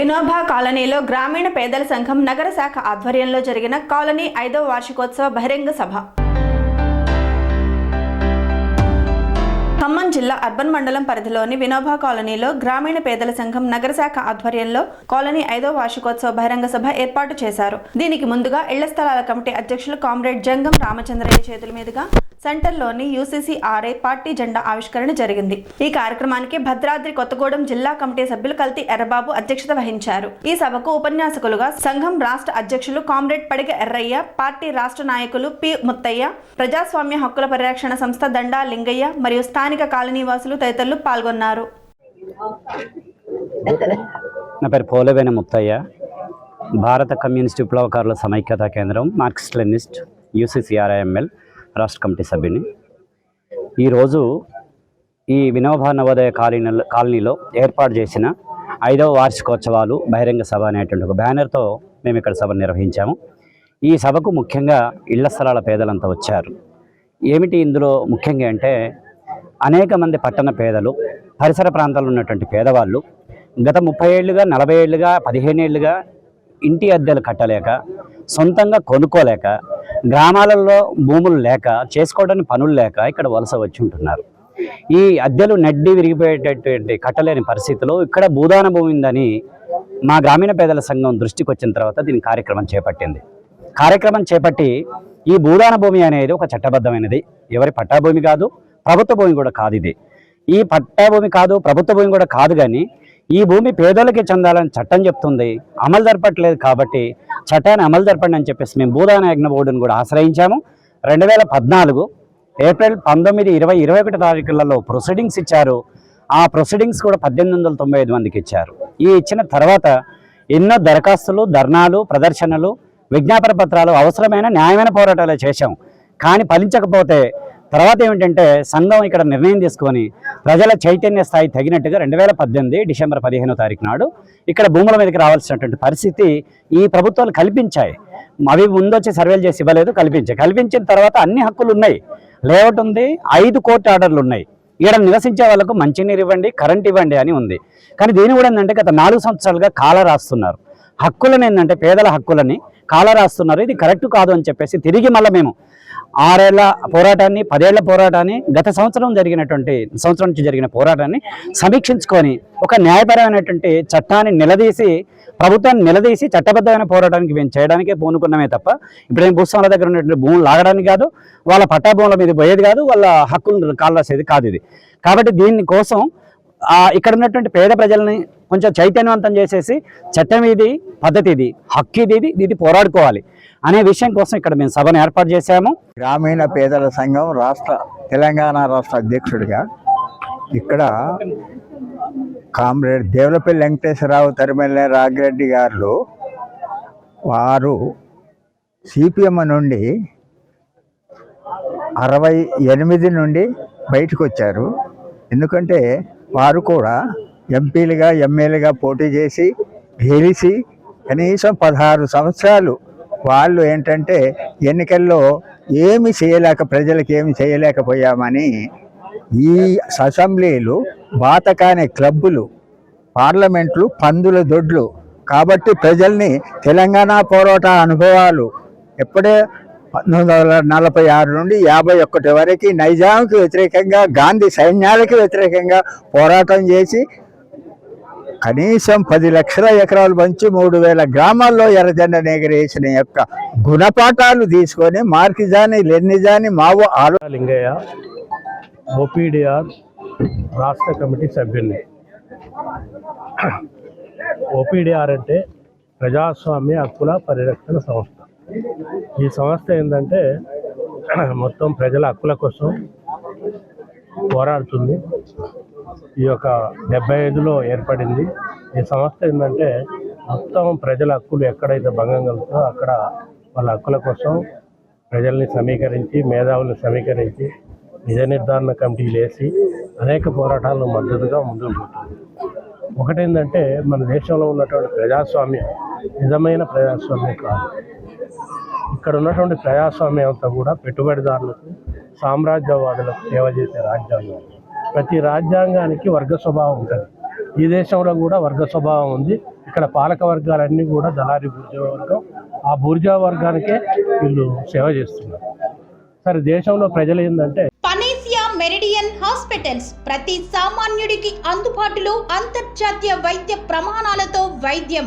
వినోబా కాలనీలో గ్రామీణ పేదల సంఘం నగర శాఖ ఆధ్వర్యంలో జరిగిన కాలనీ ఐదవ వార్షికోత్సవ బహిరంగ సభ. జిల్లా అర్బన్ మండలం పరిధిలోని వినోబా కాలనీలో గ్రామీణ పేదల సంఘం నగర శాఖ ఆధ్వర్యంలో కాలనీ ఐదో వార్షికోత్సవ బహిరంగ సభ ఏర్పాటు చేశారు. దీనికి ముందుగా ఇళ్ళ స్థలాల కమిటీ అధ్యక్షులు కామ్రేడ్ జంగం రామచంద్రయ్య చేతుల మీదుగా సెంటర్లోని యూసీసీఆర్ఐ పార్టీ జెండా ఆవిష్కరణ జరిగింది. ఈ కార్యక్రమానికి భద్రాద్రి కొత్తగూడెం జిల్లా కమిటీ సభ్యులు కల్తీ ఎర్రబాబు అధ్యక్షత వహించారు. ఈ సభకు ఉపన్యాసకులుగా సంఘం రాష్ట్ర అధ్యక్షులు కామ్రేడ్ పడిగ ఎర్రయ్య పార్టీ రాష్ట్ర నాయకులు పి ముత్తయ్య ప్రజాస్వామ్య హక్కుల పరిరక్షణ సంస్థ దండా లింగయ్య మరియు స్థానిక కాలనీ నివాసులు తదితరులు పాల్గొన్నారు. నా పేరు పోలవేన ముత్తయ్య. భారత కమ్యూనిస్ట్ విప్లవకారుల సమైక్యత కేంద్రం మార్క్సిస్ట్ లెనిస్ట్ యూసీసీఆర్ఐఎంఎల్ రాష్ట్ర కమిటీ సభ్యుని. ఈరోజు ఈ వినోబా నవోదయ కాలనీలో కాలనీలో ఏర్పాటు చేసిన ఐదవ వార్షికోత్సవాలు బహిరంగ సభ అనేటువంటి ఒక బ్యానర్తో మేము ఇక్కడ సభ నిర్వహించాము. ఈ సభకు ముఖ్యంగా ఇళ్ళ స్థలాల పేదలంతా వచ్చారు. ఏమిటి ఇందులో ముఖ్యంగా అంటే అనేక మంది పట్టణ పేదలు పరిసర ప్రాంతాల్లో ఉన్నటువంటి పేదవాళ్ళు గత ముప్పై ఏళ్ళుగా నలభై ఏళ్ళుగా పదిహేను ఏళ్ళుగా ఇంటి అద్దెలు కట్టలేక సొంతంగా కొనుక్కోలేక గ్రామాలలో భూములు లేక చేసుకోవడానికి పనులు లేక ఇక్కడ వలస వచ్చి ఉంటున్నారు. ఈ అద్దెలు నడ్డి విరిగిపోయేటటువంటి కట్టలేని పరిస్థితిలో ఇక్కడ భూదాన భూమి ఉందని మా గ్రామీణ పేదల సంఘం దృష్టికి వచ్చిన తర్వాత దీని కార్యక్రమం చేపట్టింది. కార్యక్రమం చేపట్టి ఈ భూదాన భూమి అనేది ఒక చట్టబద్ధమైనది. ఎవరి పట్టా భూమి కాదు ప్రభుత్వ భూమి కూడా కాదు ఇది. ఈ పట్టా భూమి కాదు ప్రభుత్వ భూమి కూడా కాదు కానీ ఈ భూమి పేదలకి చెందాలని చట్టం చెప్తుంది. అమలు జరపట్లేదు కాబట్టి చట్టాన్ని అమలు జరపండి అని చెప్పేసి మేము భూదాన యజ్ఞ బోర్డును కూడా ఆశ్రయించాము. రెండు వేల పద్నాలుగు ఏప్రిల్ పంతొమ్మిది ఇరవై ఇరవై ఒకటి తారీఖులలో ప్రొసీడింగ్స్ ఇచ్చారు. ఆ ప్రొసీడింగ్స్ కూడా పద్దెనిమిది వందల తొంభై ఐదు మందికి ఇచ్చారు. ఈ ఇచ్చిన తర్వాత ఎన్నో దరఖాస్తులు ధర్నాలు ప్రదర్శనలు విజ్ఞాపన పత్రాలు అవసరమైన న్యాయమైన పోరాటాలు చేశాం. కానీ ఫలించకపోతే తర్వాత ఏమిటంటే సంఘం ఇక్కడ నిర్ణయం తీసుకొని ప్రజల చైతన్య స్థాయి తగినట్టుగా రెండు వేల పద్దెనిమిది డిసెంబర్ పదిహేనో తారీఖు నాడు ఇక్కడ భూముల మీదకి రావాల్సినటువంటి పరిస్థితి ఈ ప్రభుత్వాలు కల్పించాయి. అవి ముందొచ్చి సర్వేలు చేసి ఇవ్వలేదు కల్పించాయి కల్పించిన తర్వాత అన్ని హక్కులు ఉన్నాయి. లేఅవుట్ ఉంది ఐదు కోర్టు ఆర్డర్లు ఉన్నాయి. ఇక్కడ నివసించే వాళ్ళకు మంచినీరు ఇవ్వండి కరెంట్ ఇవ్వండి అని ఉంది. కానీ దీని కూడా ఏంటంటే గత నాలుగు సంవత్సరాలుగా కాల రాస్తున్నారు. హక్కులను ఏంటంటే పేదల హక్కులని కాల రాస్తున్నారు ఇది కరెక్ట్ కాదు అని చెప్పేసి తిరిగి మళ్ళీ మేము ఆరేళ్ళ పోరాటాన్ని పదేళ్ళ పోరాటాన్ని గత సంవత్సరం జరిగినటువంటి సంవత్సరం నుంచి జరిగిన పోరాటాన్ని సమీక్షించుకొని ఒక న్యాయపరమైనటువంటి చట్టాన్ని నిలదీసి ప్రభుత్వాన్ని నిలదీసి చట్టబద్ధమైన పోరాటానికి మేము చేయడానికే పూనుకున్నామే తప్ప ఇప్పుడేం భూస్వాముల దగ్గర ఉన్నటువంటి భూములు లాగడానికి కాదు వాళ్ళ పట్టా భూముల మీద పోయేది కాదు వాళ్ళ హక్కులు కాల్రాసేది కాదు ఇది. కాబట్టి దీనికోసం ఇక్కడ ఉన్నటువంటి పేద ప్రజల్ని కొంచెం చైతన్యవంతం చేసేసి చట్టం ఇది పద్ధతి ఇది హక్కు ఇది ఇది పోరాడుకోవాలి అనే విషయం కోసం ఇక్కడ మేము సభను ఏర్పాటు చేశాము. గ్రామీణ పేదల సంఘం రాష్ట్ర తెలంగాణ రాష్ట్ర అధ్యక్షుడిగా ఇక్కడ కామ్రేడ్ దేవులపల్లి వెంకటేశ్వరరావు తరిమెల్లె రాగిరెడ్డి గారు వారు సిపిఎం నుండి అరవై ఎనిమిది నుండి బయటకు వచ్చారు. ఎందుకంటే వారు కూడా ఎంపీలుగా ఎమ్మెల్యేగా పోటీ చేసి గెలిచి కనీసం పదహారు సంవత్సరాలు వాళ్ళు ఏంటంటే ఎన్నికల్లో ఏమి చేయలేక ప్రజలకు ఏమి చేయలేకపోయామని ఈ అసెంబ్లీలు బాతకానే క్లబ్బులు పార్లమెంట్లు పందుల దొడ్లు. కాబట్టి ప్రజల్ని తెలంగాణ పోరాట అనుభవాలు ఎప్పుడే పంతొమ్మిది వందల నలభై ఆరు నుండి యాభై ఒకటి వరకు నైజాంకి వ్యతిరేకంగా గాంధీ సైన్యాలకి వ్యతిరేకంగా పోరాటం చేసి కనీసం పది లక్షల ఎకరాలు పంచి మూడు వేల గ్రామాల్లో ఎర్రజెండ నేగరేసిన యొక్క గుణపాఠాలు తీసుకొని మార్కిజాని లెన్నిజాని మావో ఆలో లింగయ్య ఓపీడీఆర్ రాష్ట్ర కమిటీ సభ్యుల్ని. ఓపీడీఆర్ అంటే ప్రజాస్వామ్య హక్కుల పరిరక్షణ సంస్థ. ఈ సంస్థ ఏంటంటే మొత్తం ప్రజల హక్కుల కోసం పోరాడుతుంది. ఈ యొక్క డెబ్బై ఐదులో ఏర్పడింది. ఈ సంస్థ ఏంటంటే మొత్తం ప్రజల హక్కులు ఎక్కడైతే భంగం కలుగుతుందో అక్కడ వాళ్ళ హక్కుల కోసం ప్రజల్ని సమీకరించి మేధావుల్ని సమీకరించి నిజ నిర్ధారణ కమిటీలు వేసి అనేక పోరాటాలను మద్దతుగా ముందుకు పోతుంది. ఒకటేంటంటే మన దేశంలో ఉన్నటువంటి ప్రజాస్వామ్యం నిజమైన ప్రజాస్వామ్యం కాదు. ఇక్కడ ఉన్నటువంటి ప్రజాస్వామ్యం అంతా కూడా పెట్టుబడిదారులకు సామ్రాజ్యవాదులకు సేవ చేసే రాజ్యాంగం. ప్రతి రాజ్యాంగానికి వర్గ స్వభావం ఉంటుంది. ఈ దేశంలో కూడా వర్గ స్వభావం ఉంది. ఇక్కడ పాలక వర్గాలన్నీ కూడా దళారి బూర్జా వర్గం. ఆ బూర్జా వర్గానికే వీళ్ళు సేవ చేస్తున్నారు. సరే దేశంలో ప్రజలు ఏంటంటే పనేసియా మెరిడియన్ హాస్పిటల్స్ ప్రతి సామాన్యుడికి అందుబాటులో అంతర్జాతీయ వైద్య ప్రమాణాలతో వైద్యం.